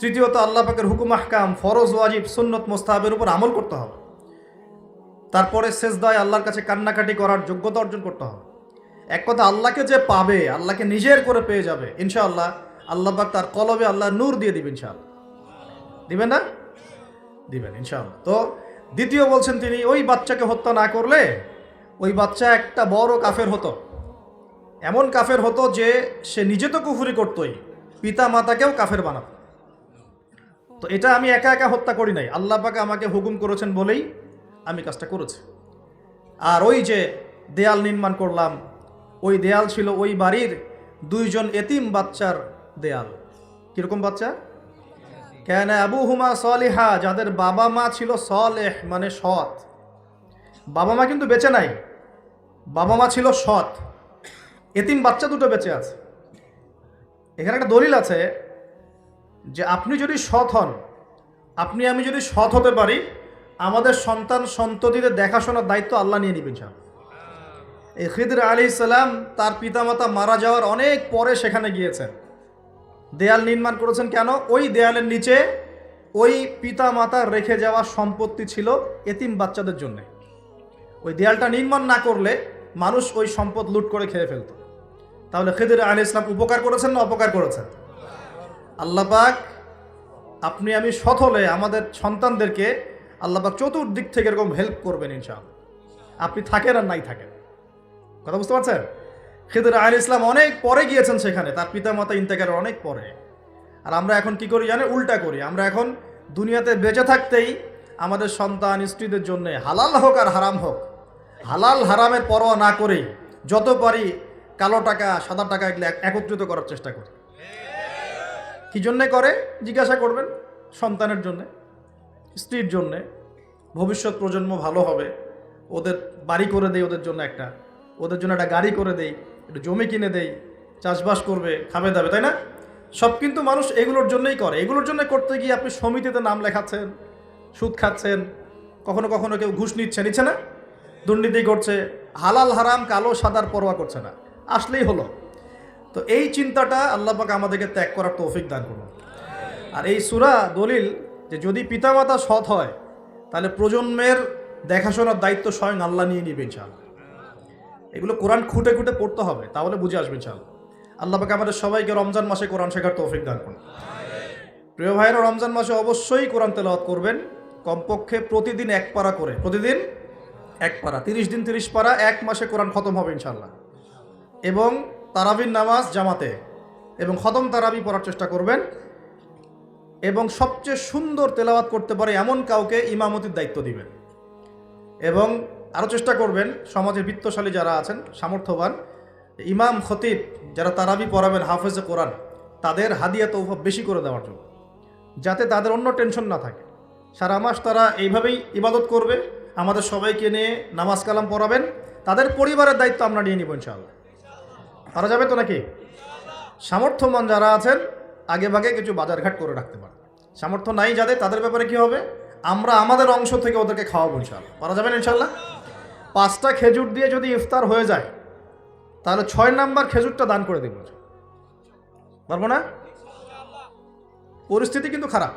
তৃতীয়ত আল্লাহ পাকের হুকুম, আহকাম, ফরজ, ওয়াজিব, সুন্নত, মোস্তাহাবের উপর আমল করতে হবে। তারপরে শেষদায় আল্লাহর কাছে কান্নাকাটি করার যোগ্যতা অর্জন করতে হবে। এক কথা, আল্লাহকে যে পাবে, আল্লাহকে নিজের করে পেয়ে যাবে, ইনশাআল্লাহ আল্লাহ পাক তার কলবে আল্লাহ নূর দিয়ে দিবেন, ইনশাআল্লাহ। দিবেন না? দিবেন, ইনশাআল্লাহ। তো দ্বিতীয় বলছেন তিনি, ওই বাচ্চাকে হত্যা না করলে ওই বাচ্চা একটা বড় কাফের হতো। এমন কাফের হতো যে সে নিজে তো কুফুরি করতোই পিতা মাতাকেও কাফের বানাতো। তো এটা আমি একা একা হত্যা করি নাই। আল্লাহ পাকে আমাকে হুকুম করেছেন বলেই আমি কাজটা করেছি। আর ওই যে দেয়াল নির্মাণ করলাম, ওই দেয়াল ছিল ওই বাড়ির দুইজন এতিম বাচ্চার দেয়াল। কীরকম বাচ্চা? কেন আবু হুমা সলিহা, যাদের বাবা মা ছিল সলেহ মানে সৎ। বাবা মা কিন্তু বেঁচে নাই, বাবা মা ছিল সৎ। এতিম বাচ্চা দুটো বেঁচে আছে। এখানে একটা দলিল আছে যে আপনি যদি সৎ হন, আপনি, আমি যদি সৎ হতে পারি, আমাদের সন্তান সন্ততিদের দেখাশোনার দায়িত্ব আল্লাহ নিয়ে নেবেন সাহেব এই খিদর আলী ইসলাম তার পিতামাতা মারা যাওয়ার অনেক পরে সেখানে গিয়েছেন। দেয়াল নির্মাণ করেছেন কেন? ওই দেয়ালের নিচে ওই পিতা মাতার রেখে যাওয়া সম্পত্তি ছিল এতিম বাচ্চাদের জন্য। ওই দেয়ালটা নির্মাণ না করলে মানুষ ওই সম্পদ লুট করে খেয়ে ফেলতো। তাহলে খেদির আলী ইসলাম উপকার করেছেন না অপকার করেছেন? আল্লাপাক আপনি আমি সথলে আমাদের সন্তানদেরকে আল্লাপাক চতুর্দিক থেকে এরকম হেল্প করবেন ইনশাআল্লাহ। আপনি থাকেন আর নাই থাকেন। কথা বুঝতে পারছেন? খেদুর আল ইসলাম অনেক পরে গিয়েছেন সেখানে, তার পিতা মাতা ইন্তেকারের অনেক পরে। আর আমরা এখন কি করি জানে উল্টা করি। আমরা এখন দুনিয়াতে বেঁচে থাকতেই আমাদের সন্তান স্ত্রীদের জন্য হালাল হোক আর হারাম হোক, হালাল হারামের পরোয়া না করেই যত পারি কালো টাকা, সাদা টাকা এগুলো একত্রিত করার চেষ্টা করি। কি জন্যে করে? জিজ্ঞাসা করবেন সন্তানের জন্যে, স্ত্রীর জন্যে। ভবিষ্যৎ প্রজন্ম ভালো হবে। ওদের বাড়ি করে দেই ওদের জন্য একটা। ওদের জন্য একটা গাড়ি করে দেই, একটু জমি কিনে দেই, চাষবাস করবে, খাবে দাবে, তাই না? সব কিন্তু মানুষ এগুলোর জন্যই করে। এগুলোর জন্য করতে গিয়ে আপনি সমিতিতে নাম লেখাচ্ছেন, সুদ খাচ্ছেন, কখনো কখনো কেউ ঘুষ নিচ্ছে নিচ্ছে না? দুর্নীতি করছে, হালাল, হারাম, কালো, সাদার পরোয়া করছে না। আসলেই হলো। তো এই চিন্তাটা আল্লাহ পাক আমাদেরকে ত্যাগ করার তৌফিক দান করুন। আর এই সুরা দলিল যে যদি পিতামাতা সৎ হয়, তাহলে প্রজন্মের দেখাশোনার দায়িত্ব স্বয়ং আল্লাহ নিয়ে নিবে ইনশাআল্লাহ। এগুলো কোরআন খুঁটে খুঁটে পড়তে হবে, তাহলে বুঝে আসবে ইনশাআল্লাহ। আল্লাহ পাকে আমাদের সবাইকে রমজান মাসে কোরআন শেখার তৌফিক দান করুন। প্রিয় ভাইয়েরা, রমজান মাসে অবশ্যই কোরআন তেলাওয়াত করবেন। কমপক্ষে প্রতিদিন এক পারা করে, প্রতিদিন এক পারা, তিরিশ দিন তিরিশ পারা, এক মাসে কোরআন খতম হবে ইনশাআল্লাহ। এবং তারাবির নামাজ জামাতে এবং খতম তারাবি পড়ার চেষ্টা করবেন এবং সবচেয়ে সুন্দর তেলাওয়াত করতে পারে এমন কাউকে ইমামতির দায়িত্ব দিবেন। এবং আরও চেষ্টা করবেন সমাজের বিত্তশালী যারা আছেন, সামর্থ্যবান, ইমাম, খতিব যারা তারাবি পড়াবেন, হাফেজে কোরআন, তাদের হাদিয়া তৌফা বেশি করে দেওয়ার জন্য। যাতে তাদের অন্য টেনশন না থাকে। সারা মাস তারা এইভাবেই ইবাদত করবে। আমাদের সবাইকে নিয়ে নামাজ কালাম পড়াবেন। তাদের পরিবারের দায়িত্ব আমরা নিয়ে নিব ইনশাআল্লাহ। পারা যাবে তো নাকি? সামর্থ্যমান যারা আছেন আগে ভাগে কিছু বাজারঘাট করে রাখতে পারে সামর্থ্য নাই যাদের, তাদের ব্যাপারে কি হবে? আমরা আমাদের অংশ থেকে ওদেরকে খাওয়াবো ইনশাল্লাহ পারা যাবেন ইনশাল্লাহ পাঁচটা খেজুর দিয়ে যদি ইফতার হয়ে যায়, তাহলে ছয় নাম্বার খেজুরটা দান করে দেব পারব না? পরিস্থিতি কিন্তু খারাপ।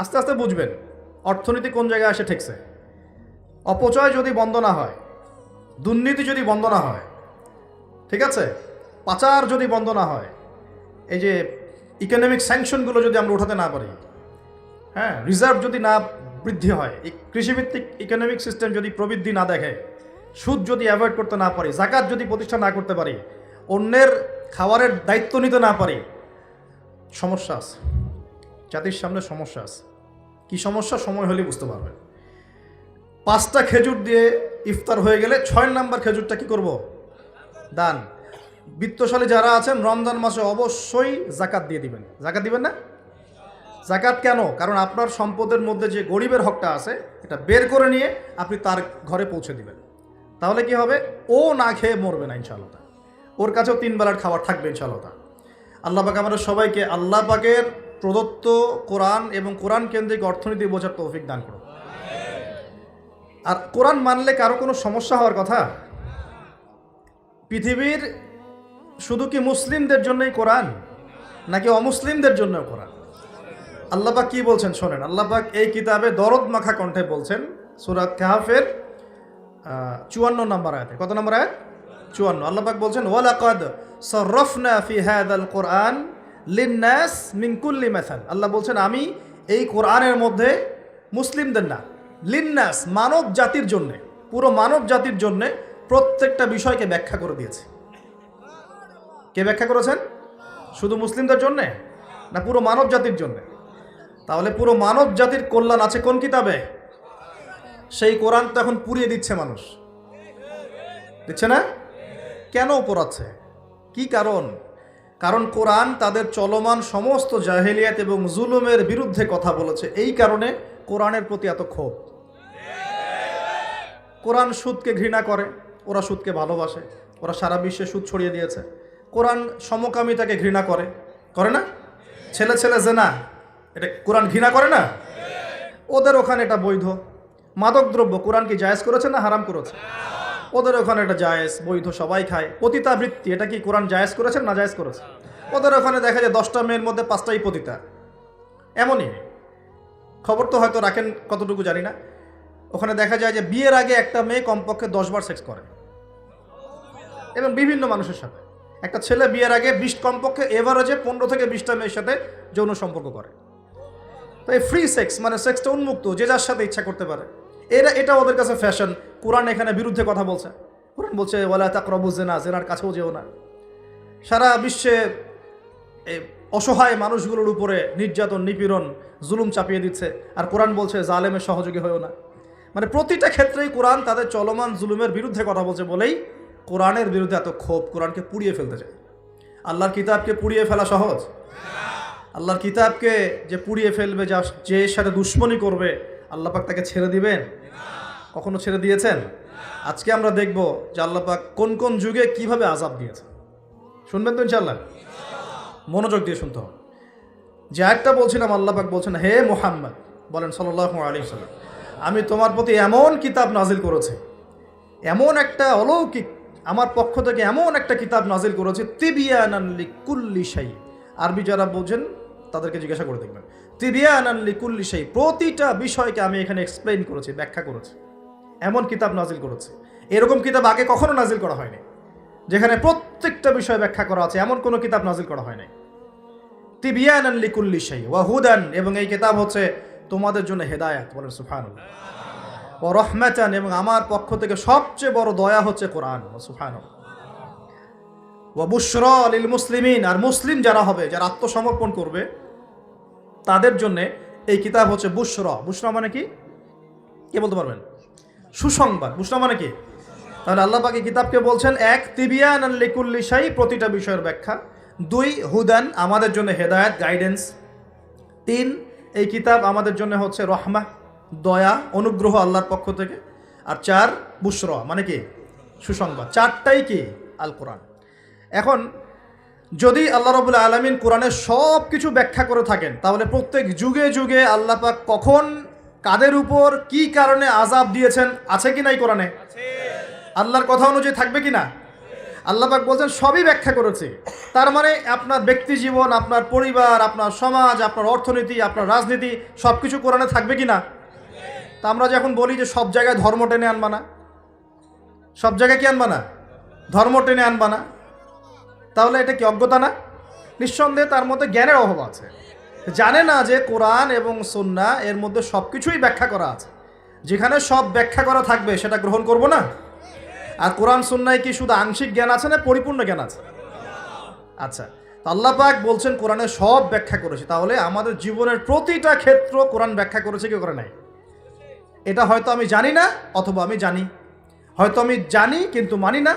আস্তে আস্তে বুঝবেন, অর্থনীতি কোন জায়গায় এসে ঠেকছে অপচয় যদি বন্ধ না হয়, দুর্নীতি যদি বন্ধ না হয় ঠিক আছে? পাচার যদি বন্ধ না হয়, এই যে ইকোনমিক স্যাংশনগুলো যদি আমরা উঠাতে না পারি হ্যাঁ রিজার্ভ যদি না বৃদ্ধি হয়, এই কৃষিভিত্তিক ইকোনমিক সিস্টেম যদি প্রবৃদ্ধি না দেখে, সুদ যদি অ্যাভয়েড করতে না পারি, জাকাত যদি প্রতিষ্ঠা না করতে পারি, অন্যের খাবারের দায়িত্ব নিতে না পারি, সমস্যা আছে। জাতির সামনে সমস্যা আছে। কি সমস্যা? সময় হলে বুঝতে পারবেন। পাঁচটা খেজুর দিয়ে ইফতার হয়ে গেলে ছয় নাম্বার খেজুরটা কি করব? দান। বিত্তশালী যারা আছেন, রমজান মাসে অবশ্যই জাকাত দিয়ে দিবেন। জাকাত দিবেন না? জাকাত কেন? কারণ আপনার সম্পদের মধ্যে যে গরিবের হকটা আছে, এটা বের করে নিয়ে আপনি তার ঘরে পৌঁছে দিবেন। তাহলে কি হবে? ও না খেয়ে মরবে না, ইনশাআল্লাহ। ওর কাছেও তিন বেলার খাবার থাকবে, ইনশাআল্লাহ। আল্লাহ পাক আমাদের সবাইকে, আল্লাহ পাকের প্রদত্ত কোরআন এবং কোরআন কেন্দ্রিক অর্থনীতি বোঝার তৌফিক দান করুন। আর কোরআন মানলে কারও কোনো সমস্যা হওয়ার কথা? পৃথিবীর শুধু কি মুসলিমদের জন্যই কোরআন? নাকি অমুসলিমদের জন্য কোরআন? আল্লাপাক কি বলছেন শোনেন, আল্লাপাক এই কিতাবে দরদ মাখা কণ্ঠে বলছেন সুরাত কাহাফের চুয়ান্ন নম্বর আয়াতে। কত নম্বর আয়াত? চুয়ান্ন। আল্লাপাক বলছেন, ওয়ালাকাদ সরফনা ফি হাদাল কোরআন লিন্নাস মিন কুল্লি মেথাল আল্লাহ বলছেন, আমি এই কোরআনের মধ্যে মুসলিমদের না, লিন্নাস মানব জাতির জন্যে, পুরো মানব জাতির জন্যে প্রত্যেকটা বিষয়কে ব্যাখ্যা করে দিয়েছে। কে ব্যাখ্যা করেছেন? শুধু মুসলিমদের জন্যে? না পুরো মানব জাতির জন্যে? তাহলে পুরো মানব জাতির কল্যাণ আছে কোন কিতাবে? সেই কোরআন তো এখন পুড়িয়ে দিচ্ছে মানুষ। দিচ্ছে না? কেন পোড়াচ্ছে? কি কারণ? কারণ কোরআন তাদের চলমান সমস্ত জাহেলিয়াত এবং জুলুমের বিরুদ্ধে কথা বলেছে। এই কারণে কোরআনের প্রতি এত ক্ষোভ। কোরআন সুদকে ঘৃণা করে। ওরা সুদকে ভালোবাসে, ওরা সারা বিশ্বে সুদ ছড়িয়ে দিয়েছে। কোরআন সমকামিতাকে ঘৃণা করে। করে না? ছেলে ছেলে জেনা। এটা কোরআন ঘৃণা করে না? ওদের ওখানে এটা বৈধ। মাদকদ্রব্য কোরআন কি জায়েজ করেছে না হারাম করেছে? ওদের ওখানে এটা জায়েজ, বৈধ, সবাই খায়। পতিতাবৃত্তি, এটা কি কোরআন জায়েজ করেছে না জায়েজ করেছে? ওদের ওখানে দেখা যায় দশটা মেয়ের মধ্যে পাঁচটাই পতিতা। এমনই। খবর তো হয়তো রাখেন কতটুকু জানি না। ওখানে দেখা যায় যে বিয়ের আগে একটা মেয়ে কমপক্ষে দশবার সেক্স করে। এবং বিভিন্ন মানুষের সাথে। একটা ছেলে বিয়ের আগে বিশ কমপক্ষে এভারেজে পনেরো থেকে বিশটা মেয়ের সাথে যৌন সম্পর্ক করে। তো এই ফ্রি সেক্স মানে সেক্সটা উন্মুক্ত, যে যার সাথে ইচ্ছা করতে পারে। এরা, এটা ওদের কাছে ফ্যাশন কোরআন এখানে বিরুদ্ধে কথা বলছে। কোরআন বলছে, ওয়ালা তাকরবু জেনা জেনার কাছেও যেও না। সারা বিশ্বে অসহায় মানুষগুলোর উপরে নির্যাতন, নিপীড়ন, জুলুম চাপিয়ে দিচ্ছে। আর কোরআন বলছে, জালেমের সহযোগী হয়েও না। মানে প্রতিটা ক্ষেত্রেই কোরআন তাদের চলমান জুলুমের বিরুদ্ধে কথা বলছে বলেই কোরআনের বিরুদ্ধে এত ক্ষোভ কোরআনকে পুড়িয়ে ফেলতে চায় আল্লাহর কিতাবকে পুড়িয়ে ফেলা সহজ? আল্লাহর কিতাবকে যে পুড়িয়ে ফেলবে, যা যে সাথে দুশ্মনী করবে আল্লাহ পাক তাকে ছেড়ে দিবেন? কখনো ছেড়ে দিয়েছেন? আজকে আমরা দেখব যে আল্লাহ পাক কোন কোন যুগে কীভাবে আজাব দিয়েছে শুনবেন তো ইনশাল্লাহ মনোযোগ দিয়ে শুনতে হবে। যে একটা বলছিলাম আল্লাহ পাক বলছেন, হে মোহাম্মদ, বলেন সাল্লাহ আলী সাল্লাম আমি তোমার প্রতি এমন কিতাব নাজিল করেছি। এমন একটা অলৌকিক আমার পক্ষ থেকে এমন একটা কিতাব নাজিল করেছে তিবিয়ানানলি কুল্লি আরবি যারা বোঝেন, তাদেরকে জিজ্ঞাসা করে দেখবেন। তিবিয়ানানলি কুল্লি শাই, প্রতিটা বিষয়কে আমি এখানে এক্সপ্লেন করেছি, ব্যাখ্যা করেছি। এমন কিতাব নাজিল করেছে। এরকম কিতাব আগে কখনো নাজিল করা হয়নি। যেখানে প্রত্যেকটা বিষয় ব্যাখ্যা করা আছে, এমন কোনো কিতাব নাজিল করা হয়নি। তিবিয়ানান লিকুল্লি শাই, ওয়া হুদান, এবং এই কিতাব হচ্ছে তোমাদের জন্য হেদায়াত বলেন সুবহানাল্লাহ। ও রহমাতান এবং আমার পক্ষ থেকে সবচেয়ে বড় দয়া হচ্ছে কোরআন। সুফান ও বুসর লিল মুসলিমিন, আর মুসলিম যারা হবে, যারা আত্মসমর্পণ করবে, তাদের জন্য এই কিতাব হচ্ছে বুসরা বুসরা মানে কি? কে বলতে পারবেন? সুসংবাদ। বুসরা মানে কি? তাহলে আল্লাহ পাক কিতাবকে বলছেন, এক তিবিয়ান আন লিকুল্লি শাই, প্রতিটা বিষয়ের ব্যাখ্যা। দুই, হুদান, আমাদের জন্য হেদায়েত গাইডেন্স তিন, এই কিতাব আমাদের জন্য হচ্ছে রহমা। দয়া, অনুগ্রহ আল্লাহর পক্ষ থেকে। আর চার, বুসরা মানে কি? সুসংবাদ। চারটাই কি? আল কোরআন এখন, যদি আল্লাহ রবুল্লা আলমিন কোরআনের সব কিছু ব্যাখ্যা করে থাকেন, তাহলে প্রত্যেক যুগে যুগে আল্লাহ পাক কখন কাদের উপর কি কারণে আজাব দিয়েছেন, আছে কি নাই কোরআনে? আল্লাহর কথা অনুযায়ী থাকবে কি না? আল্লাহ পাক বলছেন, সবই ব্যাখ্যা করেছে। তার মানে আপনার ব্যক্তি জীবন, আপনার পরিবার, আপনার সমাজ, আপনার অর্থনীতি, আপনার রাজনীতি সব কিছু কোরআনে থাকবে কি না? তা আমরা যখন বলি যে সব জায়গায় ধর্ম টেনে আনবা না, সব জায়গায় কি আনবা না? ধর্ম টেনে আনবা না। তাহলে এটা কি অজ্ঞতা না? নিঃসন্দেহে তার মধ্যে জ্ঞানের অভাব আছে। জানে না যে কোরআন এবং সন্না এর মধ্যে সব কিছুই ব্যাখ্যা করা আছে। যেখানে সব ব্যাখ্যা করা থাকবে, সেটা গ্রহণ করব না। আর কোরআন সন্ন্যায় কি শুধু আংশিক জ্ঞান আছে না পরিপূর্ণ জ্ঞান আছে? আচ্ছা আল্লাহ পাক বলছেন কোরআনে সব ব্যাখ্যা করেছে। তাহলে আমাদের জীবনের প্রতিটা ক্ষেত্র কোরআন ব্যাখ্যা করেছে কি করে নাই? এটা হয়তো আমি জানি না, অথবা আমি জানি। হয়তো আমি জানি, কিন্তু মানি না,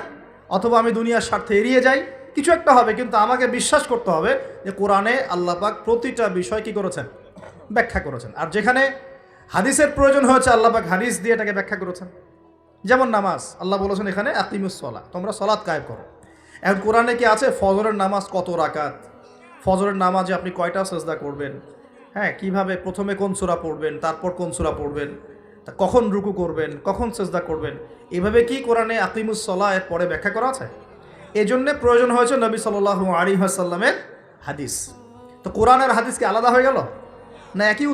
অথবা আমি দুনিয়ার স্বার্থে এড়িয়ে যাই। কিছু একটা হবে, কিন্তু আমাকে বিশ্বাস করতে হবে যে কোরআনে আল্লাহ পাক প্রতিটা বিষয় কি করেছেন? ব্যাখ্যা করেছেন। আর যেখানে হাদিসের প্রয়োজন হয়েছে, আল্লাহ পাক হাদিস দিয়ে এটাকে ব্যাখ্যা করেছেন। যেমন নামাজ, আল্লাহ বলেছেন এখানে আকিমুসলা তোমরা সলাৎ কায়েম করো। এখন কোরআনে কি আছে? ফজরের নামাজ কত রাকাত? ফজরের নামাজে আপনি কয়টা সেজদা করবেন? হ্যাঁ কীভাবে? প্রথমে কোন সূরা পড়বেন? তারপর কোন সূরা পড়বেন? তা কখন রুকু করবেন, কখন সেজদা করবেন? এভাবে কি কোরআনে আকিমুসলা এর পরে ব্যাখ্যা করা আছে? এই জন্যে প্রয়োজন হয়েছে নবী সাল্লাহ আলী আসাল্লামের হাদিস। তো কোরআনের হাদিস কি আলাদা হয়ে গেল? না একই